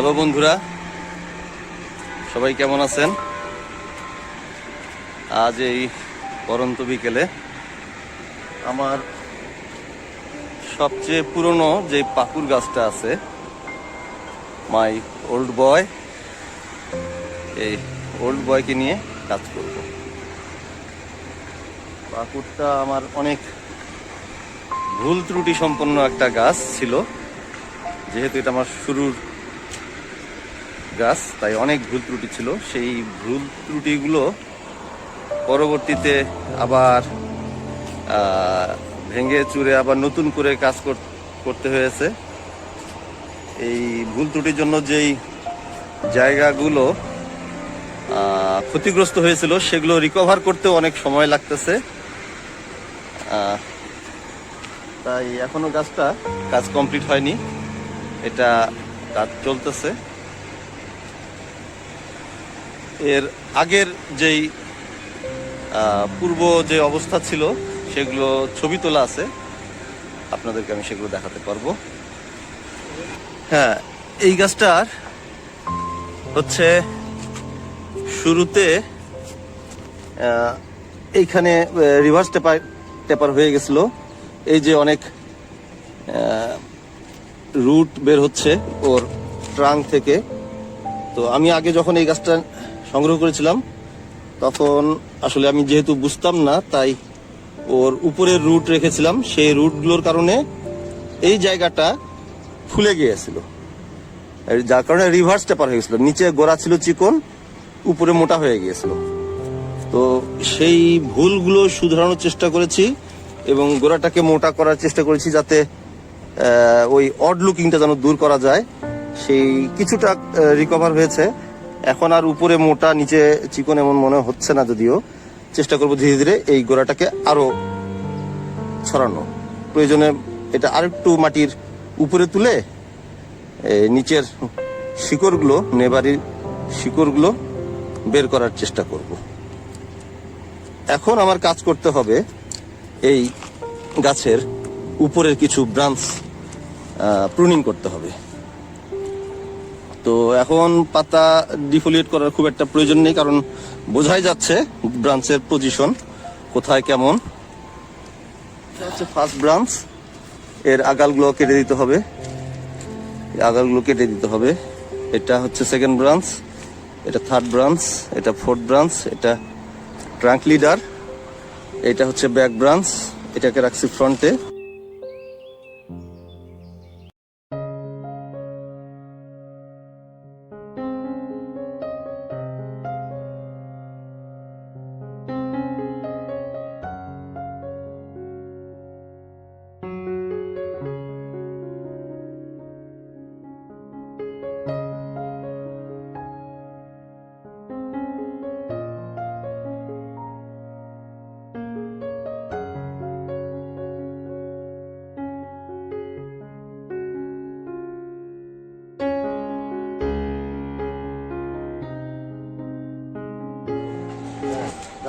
Hello বন্ধুরা, সবাই কেমন আছেন? আজ এই পরন্ত বিকেলে আমার সবচেয়ে পুরনো যে পাকুর গাছটা আছে, মাই ওল্ড বয়, এই ওল্ড বয়কে নিয়ে কাজ করব। পাকুরটা আমার অনেক ভুল ত্রুটি সম্পন্ন একটা গাছ ছিল, যেহেতু এটা আমার শুরুর গাছ, তাই অনেক ভুল ত্রুটি ছিল। সেই ভুল ত্রুটিগুলো পরবর্তীতে আবার ভেঙে চুরে আবার নতুন করে কাজ কর- করতে হয়েছে। এই ভুল ত্রুটির জন্য যেই জায়গাগুলো ক্ষতিগ্রস্ত হয়েছিল, সেগুলো রিকভার করতে অনেক সময় লাগতেছে। তাই এখনও গাছটা কাজ কমপ্লিট হয়নি। এটা কাজ চলতেছে। এর আগের যেই পূর্ব যে অবস্থা ছিল, সেগুলো ছবি তোলা আছে। আপনাদেরকে আমি সেগুলো দেখাতে পারব। হ্যাঁ এই গাছটার হচ্ছে শুরুতে এইখানে রিভার্স টেপার টেপার হয়ে গেছিল। এই যে অনেক রুট বের হচ্ছে ওর ট্রাং থেকে। তো আমি আগে যখন এই গাছটা সংগ্রহ করেছিলাম। তখন আসলে আমি যেহেতু বুঝতাম না, তাই ওর উপরের রুট রেখেছিলাম। সেই রুটগুলোর কারণে এই জায়গাটা ফুলে গিয়েছিল। যার কারণে রিভার্স টেপার হয়ে গেছিল। নিচে গোড়া ছিল চিকন, উপরে মোটা হয়ে গিয়েছিল। তো সেই ভুলগুলো শুধরানোর চেষ্টা করেছি এবং গোড়াটাকে মোটা করার চেষ্টা করেছি যাতে ওই অড লুকিংটা যেন দূর করা যায়। সেই কিছুটা রিকভার হয়েছে। এখন আর উপরে মোটা, নিচে চিকন এমন মনে হচ্ছে না যদিও। চেষ্টা করব ধীরে ধীরে এই গোড়াটাকে আরও ছড়ানো। প্রয়োজনে এটা আরেকটু মাটির উপরে তুলে নিচের শিকড়গুলো, নেবারির শিকড়গুলো বের করার চেষ্টা করব। এখন আমার কাজ করতে হবে এই গাছের উপরের কিছু ব্রাঞ্চ প্রুনিং করতে হবে। তো এখন পাতা ডিফোলিয়েট করার খুব একটা প্রয়োজন নেই, কারণ বোঝাই যাচ্ছে ব্রাঞ্চের পজিশন কোথায় কেমন। হচ্ছে ফার্স্ট ব্রাঞ্চ এর আগালগুলো কেটে দিতে হবে। আগালগুলো কেটে দিতে হবে। এটা হচ্ছে সেকেন্ড ব্রাঞ্চ এটা থার্ড ব্রাঞ্চ এটা ফোর্থ ব্রাঞ্চ এটা ট্রাঙ্ক লিডার এটা হচ্ছে ব্যাক ব্রাঞ্চ এটাকে রাখছি ফ্রন্টে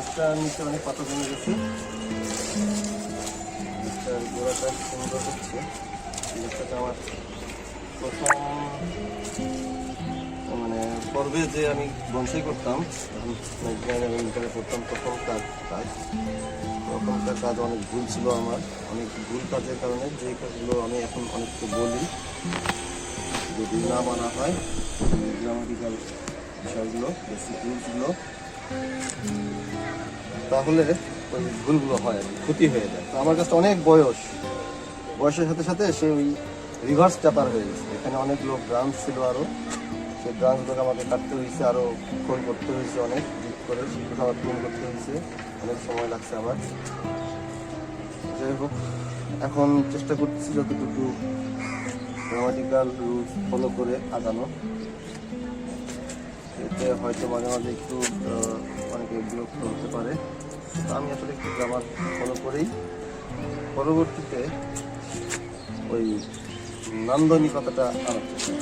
গাছটার নিচে অনেক পাতা জমে গেছে। গাছটার গোড়াটা সুন্দর হচ্ছে? গাছটাকে আমার প্রথম মানে পর্বে যে আমি বংশাই করতাম ইন্টারে পড়তাম প্রথম কাজ। কাজ প্রথমকার কাজ অনেক ভুল ছিল আমার। অনেক ভুল কাজের কারণে যে কাজগুলো আমি এখন অনেককে বলি। যদি না মানা হয় গ্রামাটিক্যাল বিষয়গুলো বেসিক রুলসগুলো তাহলে ওই ভুলগুলো হয়, ক্ষতি হয়ে যায়। তো আমার কাছে অনেক বয়স। বয়সের সাথে সাথে সে ওই রিভার্স চাপার হয়ে গেছে। এখানে অনেক লোক ব্রাঞ্চ ছিল আরও। সেই ব্রাঞ্চগুলোকে আমাকে কাটতে হয়েছে, আরও খোল করতে হয়েছে অনেক ডিপ করে সেগুলো আবার পূরণ করতে হয়েছে। অনেক সময় লাগছে আমার। যাই হোক, এখন চেষ্টা করতেছি যতটুকু গ্রামাটিক্যাল রুলস ফলো করে আগানো। এতে হয়তো মাঝে মাঝে একটু অনেকে বিরক্ত হতে পারে। তো আমি আসলে একটু গ্রামার ফলো করেই পরবর্তীতে ওই নান্দনিকতাটা আনার চেষ্টা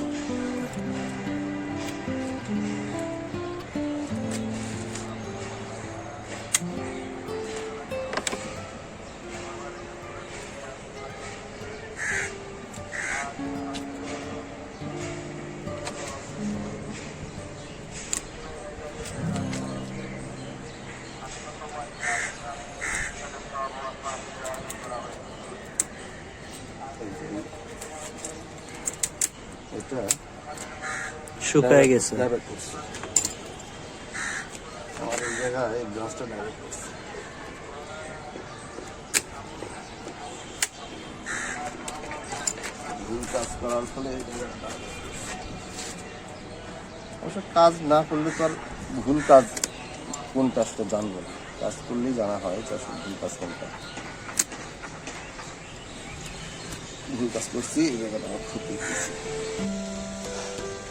শুকায় গেছে। আমার এই জায়গায় এই গাছটা ডাইভার্ট ভুল কাজ করার ফলে। অবশ্য কাজ না করলে তো আর ভুল কাজ কোন কাজটা জানব না। কাজ করলেই জানা হয় যে আসলে ভুল কাজ কোনটা। ভুল কাজ করছি এই জায়গাটা আমার ক্ষতি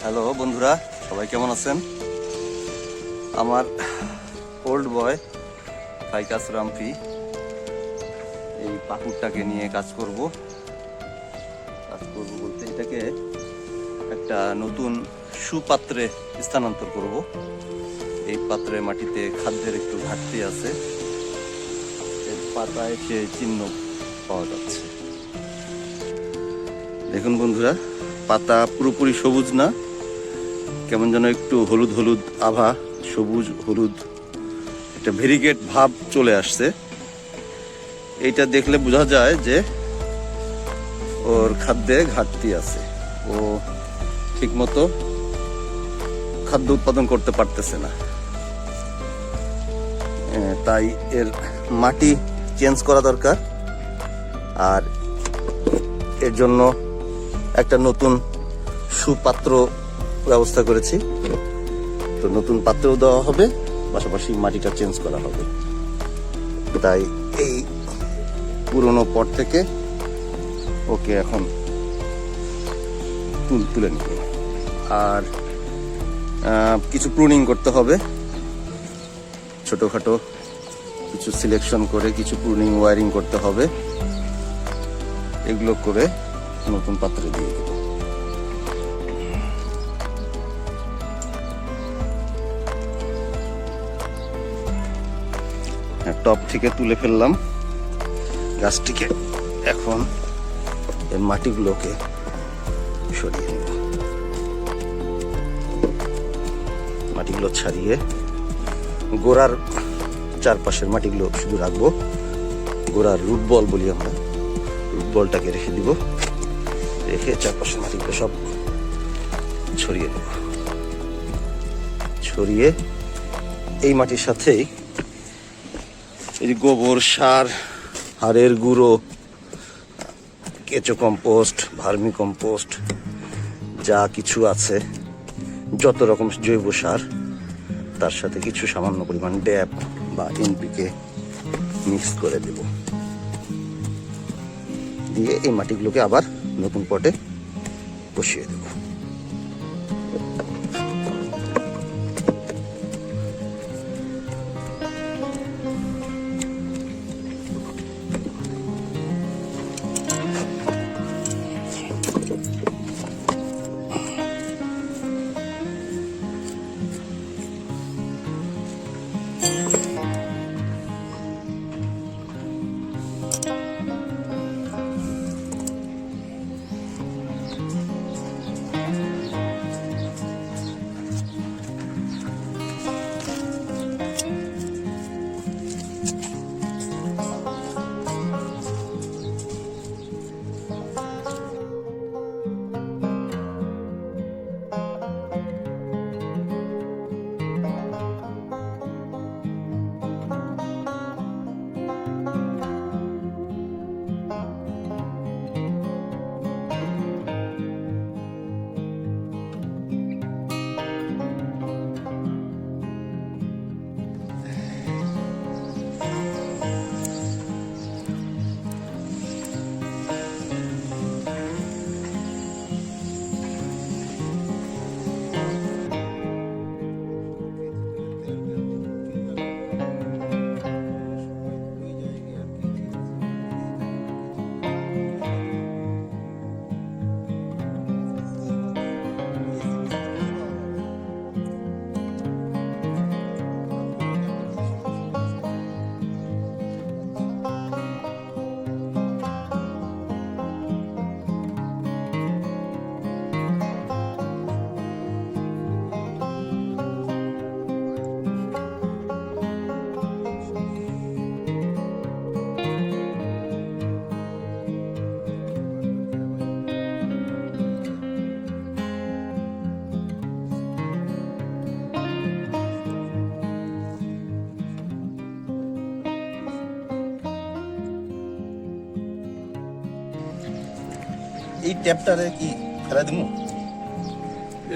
হ্যালো বন্ধুরা, সবাই কেমন আছেন? আমার ওল্ড বয় ফাইকাস রামফি, এই পাকুরটাকে নিয়ে কাজ করব। কাজ করব বলতে এটাকে একটা নতুন সুপাত্রে স্থানান্তর করব। এই পাত্রে মাটিতে খাদ্যের একটু ঘাটতি আছে। এর পাতায় সে চিহ্ন পাওয়া যাচ্ছে। দেখুন বন্ধুরা, পাতা পুরোপুরি সবুজ না? কেমন যেন একটু হলুদ হলুদ আভা, সবুজ হলুদ, একটা ভেরিগেট ভাব চলে আসছে। এইটা দেখলে বোঝা যায় যে ওর খাদ্যে ঘাটতি আছে। ও ঠিকমতো খাদ্য উৎপাদন করতে পারতেছে না। তাই এর মাটি চেঞ্জ করা দরকার। আর এর জন্য একটা নতুন সুপাত্র ব্যবস্থা করেছি। তো নতুন পাত্রও দেওয়া হবে, পাশাপাশি মাটিটা চেঞ্জ করা হবে। তাই এই পুরনো পট থেকে ওকে এখন তুল, তুলে নিব। আর কিছু প্রুনিং করতে হবে। ছোটোখাটো কিছু সিলেকশন করে কিছু প্রুনিং ওয়ারিং করতে হবে। এগুলো করে নতুন পাত্রে দিয়ে দেবো। টপ থেকে তুলে ফেললাম গাছটিকে। এখন এই মাটিগুলোকে সরিয়ে নেব। মাটিগুলো ছাড়িয়ে গোড়ার চারপাশের মাটিগুলো শুধু রাখব। গোড়ার রুট বল আমরা। রুট বলটাকে রেখে দিব। রেখে চারপাশের মাটিগুলো সব ছড়িয়ে নেব। ছড়িয়ে এই মাটির সাথেই এই যে গোবর সার, হাড়ের গুঁড়ো, কেঁচো কম্পোস্ট, ভার্মি কম্পোস্ট, যা কিছু আছে, যত রকম জৈব সার, তার সাথে কিছু সামান্য পরিমাণ ড্যাপ বা এনপিকে মিক্স করে দেব। দিয়ে এই মাটিগুলোকে আবার নতুন পটে বসিয়ে দেব। ট্যাপটারে কি? ফেলা দিমু?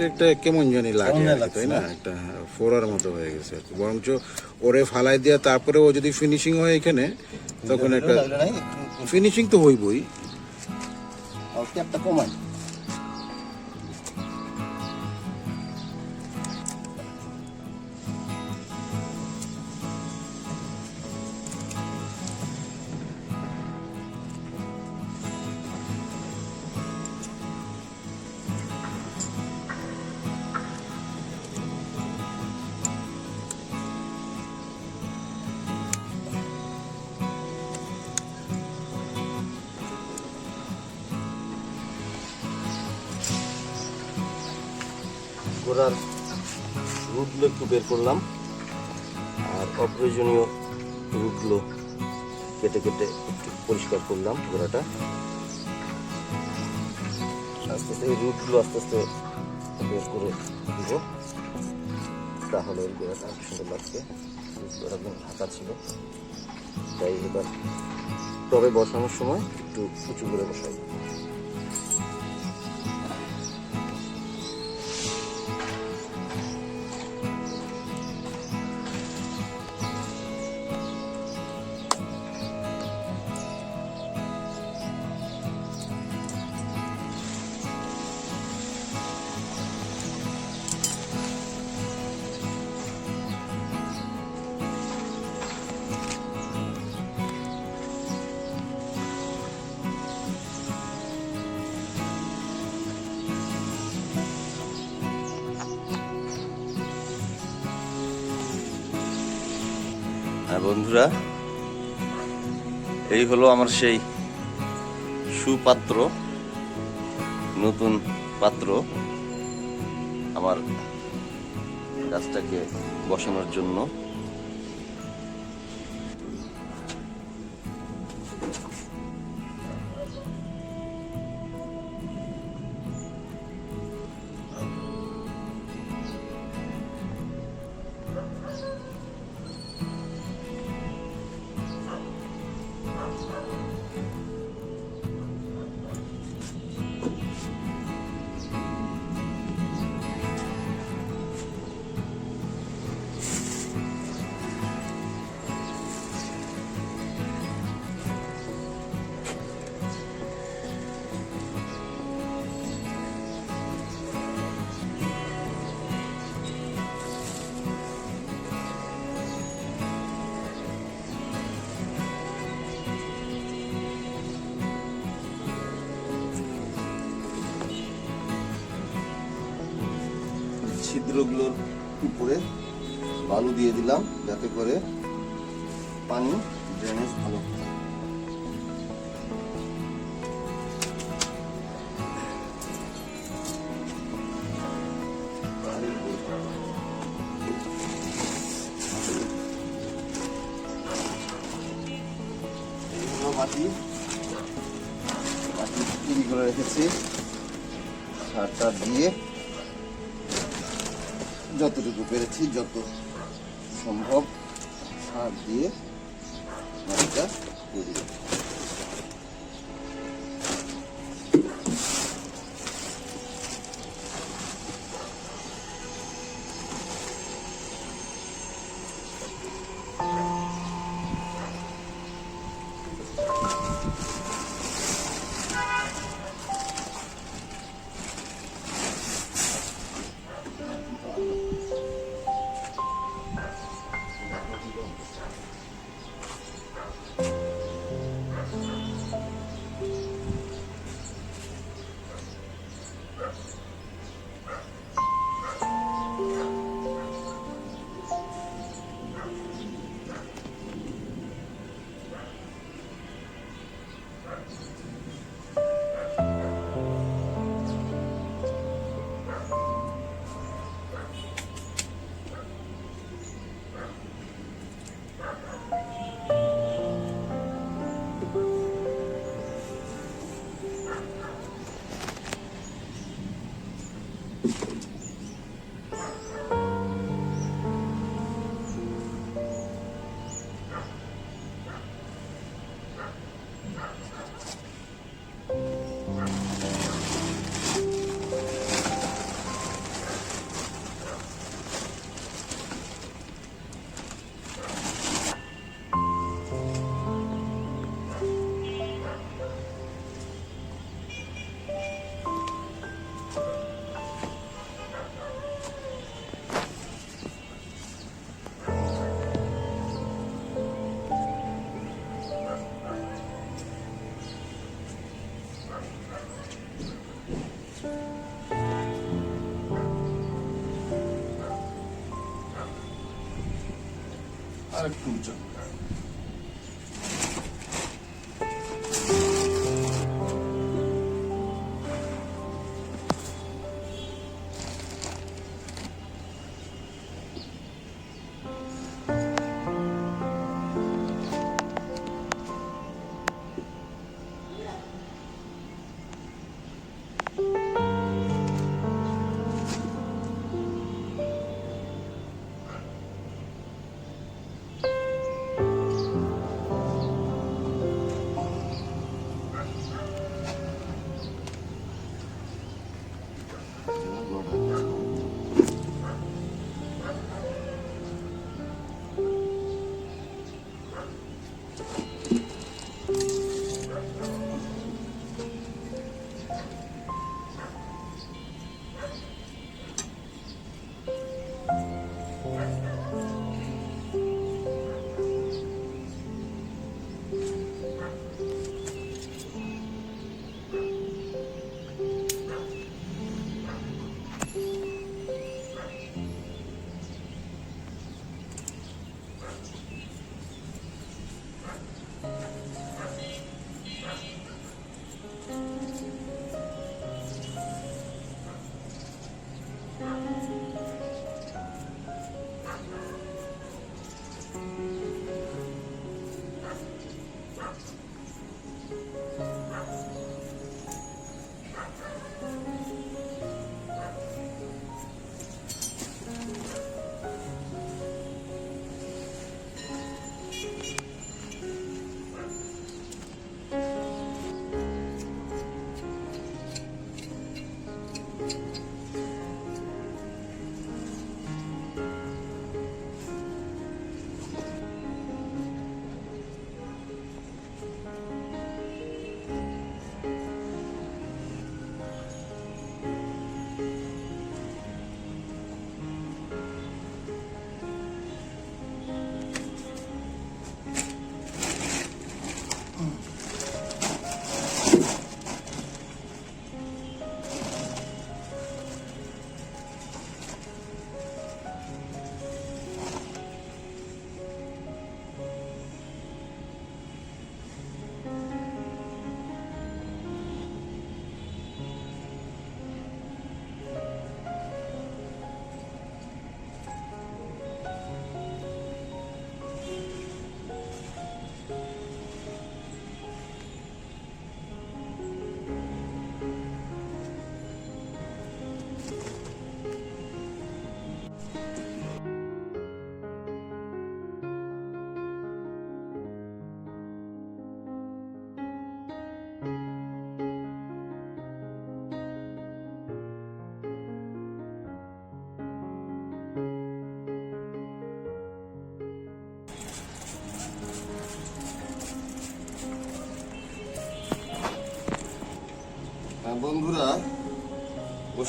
একটা কেমন জানি লাগে তাই না? একটা ফোরার মতো হয়ে গেছে বরঞ্চ ওরে ফালাই দিয়া তারপরে ও যদি ফিনিশিং হয় এখানে তখন একটা ফিনিশিং তো হইবই। ট্যাপটা কমাই। একটু বের করলাম। আর অপ্রয়োজনীয় রুটগুলো কেটে কেটে একটু পরিষ্কার করলাম ঘোড়াটা। আস্তে আস্তে এই রুটগুলো আস্তে আস্তে বের করে দিব। তাহলে গোড়াটা আরও সুন্দর রুটগুলো একদম ঢাকা ছিল। তাই এবার টবে বসানোর সময় একটু উঁচু করে বসাই বন্ধুরা এই হলো আমার সেই সুপাত্র নতুন পাত্র আমার গাছটাকে বসানোর জন্য। ছিদ্রগুলোর উপরে বালু দিয়ে দিলাম যাতে করে পানি ড্রেনেজ ভালো হয়। যতটুকু আর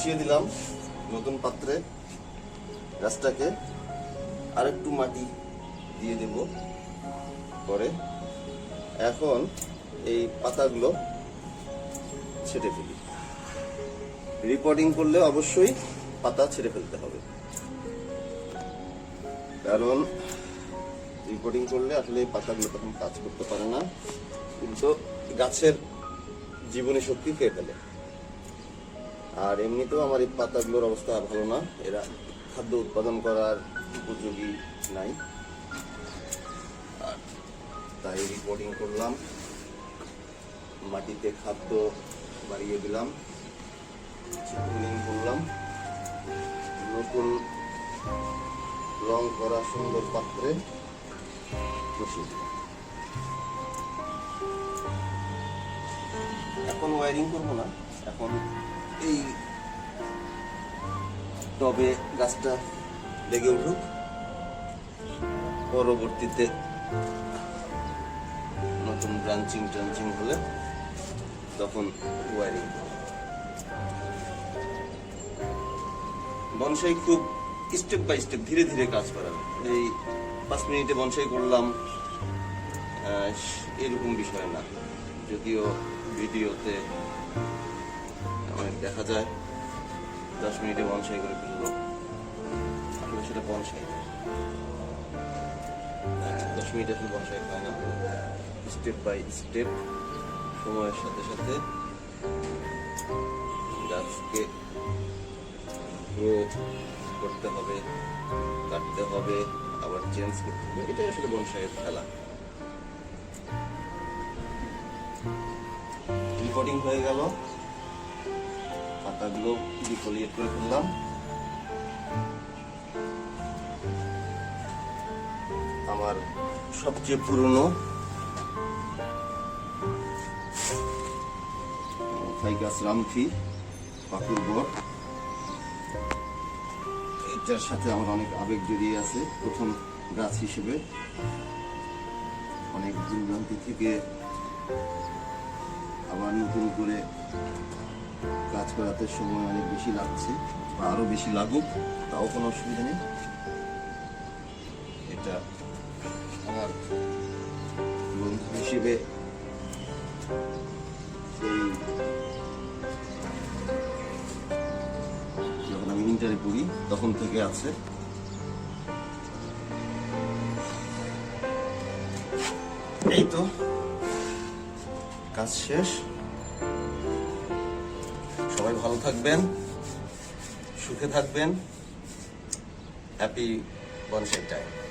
বসিয়ে দিলাম নতুন পাত্রে গাছটাকে আর একটু মাটি দিয়ে দেব পরে। এখন এই পাতাগুলো ছেটে ফেলি। রিপোর্টিং করলে অবশ্যই পাতা ছেড়ে ফেলতে হবে। কারণ রিপোর্টিং করলে আসলে এই পাতাগুলো তখন কাজ করতে পারে না। কিন্তু গাছের জীবনী শক্তি খেয়ে ফেলে। আর এমনিতেও আমার এই পাতাগুলোর অবস্থা ভালো না। এরা খাদ্য উৎপাদন করার উপযোগী নাই। আর তাই রিপোর্টিং করলাম। মাটিতে খাদ্য বাড়িয়ে দিলাম। করলাম। নতুন রং করা সুন্দর পাত্রে এখন ওয়ারিং করব না। এখন এই টবে গাছটা লেগে উঠুক। পরবর্তীতে নতুন ব্রাঞ্চিং ট্রাঞ্চিং হলে তখন ওয়ারিং বনসাই খুব স্টেপ বাই স্টেপ ধীরে ধীরে কাজ করাবে। এই পাঁচ মিনিটে বনসাই করলাম এরকম বিষয় না। যদিও ভিডিওতে দেখা যায়। দশ মিনিটে বনসাই করে ফেলল আসলে সেটা বনসাই দশ মিনিট আসলে বসাই হয় না। স্টেপ বাই স্টেপ, সময়ের সাথে সাথে গাছকে গ্রো করতে হবে, কাটতে হবে, আবার চেঞ্জ করতে হবে। এটাই আসলে বনসাইয়ের খেলা। রিপোর্টিং হয়ে গেল। পাতাগুলো ডিফোলিয়েট করে ফেললাম। আমার সবচেয়ে পুরনো ফাইকাস রামফি পাকুর বট। এটার সাথে আমার অনেক আবেগ জড়িয়ে আছে। প্রথম গাছ হিসেবে অনেক দূরদূরান্তি থেকে আবার নতুন করে কাজ করাতে সময় অনেক বেশি লাগছে, বা আরও বেশি লাগুক, তাও কোনো অসুবিধা নেই। এটা আমার বন্ধু হিসেবে সেই যখন আমি ইন্টারে পড়ি, তখন থেকে আছে। এই তো, কাজ শেষ। থাকবেন সুখে থাকবেন। Happy বনসের time